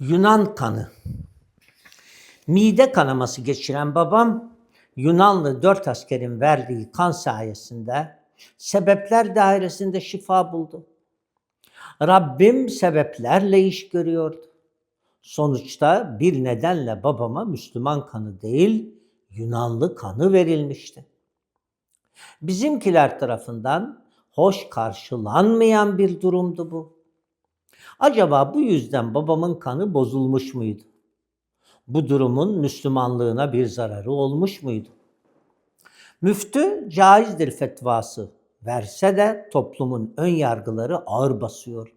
Yunan kanı. Mide kanaması geçiren babam Yunanlı dört askerin verdiği kan sayesinde sebepler dairesinde şifa buldu. Rabbim sebeplerle iş görüyordu. Sonuçta bir nedenle babama Müslüman kanı değil, Yunanlı kanı verilmişti. Bizimkiler tarafından hoş karşılanmayan bir durumdu bu. Acaba bu yüzden babamın kanı bozulmuş muydu? Bu durumun Müslümanlığına bir zararı olmuş muydu? Müftü caizdir fetvası verse de toplumun ön yargıları ağır basıyordu.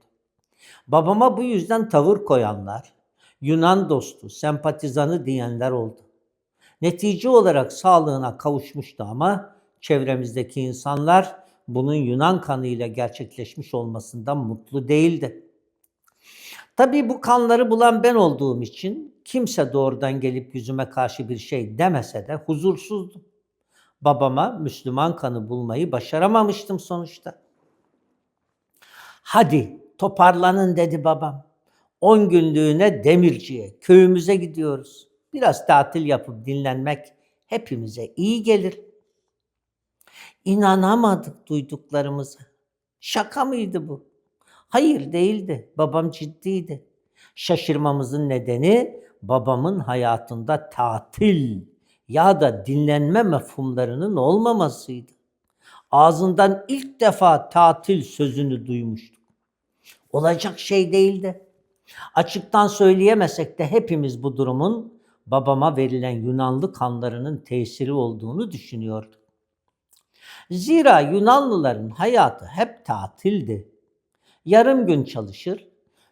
Babama bu yüzden tavır koyanlar, Yunan dostu, sempatizanı diyenler oldu. Netice olarak sağlığına kavuşmuştu ama çevremizdeki insanlar bunun Yunan kanıyla gerçekleşmiş olmasından mutlu değildi. Tabii bu kanları bulan ben olduğum için kimse doğrudan gelip yüzüme karşı bir şey demese de huzursuzdum. Babama Müslüman kanı bulmayı başaramamıştım sonuçta. Hadi toparlanın dedi babam. 10 günlüğüne demirciye, köyümüze gidiyoruz. Biraz tatil yapıp dinlenmek hepimize iyi gelir. İnanamadık duyduklarımıza. Şaka mıydı bu? Hayır değildi. Babam ciddiydi. Şaşırmamızın nedeni babamın hayatında tatil ya da dinlenme mefhumlarının olmamasıydı. Ağzından ilk defa tatil sözünü duymuştuk. Olacak şey değildi. Açıktan söyleyemesek de hepimiz bu durumun babama verilen Yunanlı kanlarının tesiri olduğunu düşünüyorduk. Zira Yunanlıların hayatı hep tatildi. Yarım gün çalışır,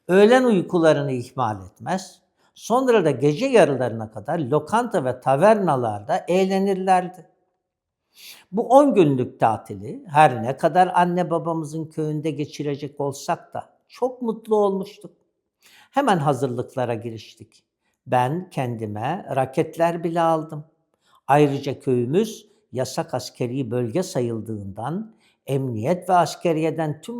öğlen uykularını ihmal etmez, sonra da gece yarılarına kadar lokanta ve tavernalarda eğlenirlerdi. Bu 10 günlük tatili her ne kadar anne babamızın köyünde geçirecek olsak da çok mutlu olmuştuk. Hemen hazırlıklara giriştik. Ben kendime raketler bile aldım. Ayrıca köyümüz yasak askeri bölge sayıldığından emniyet ve askeriyeden tüm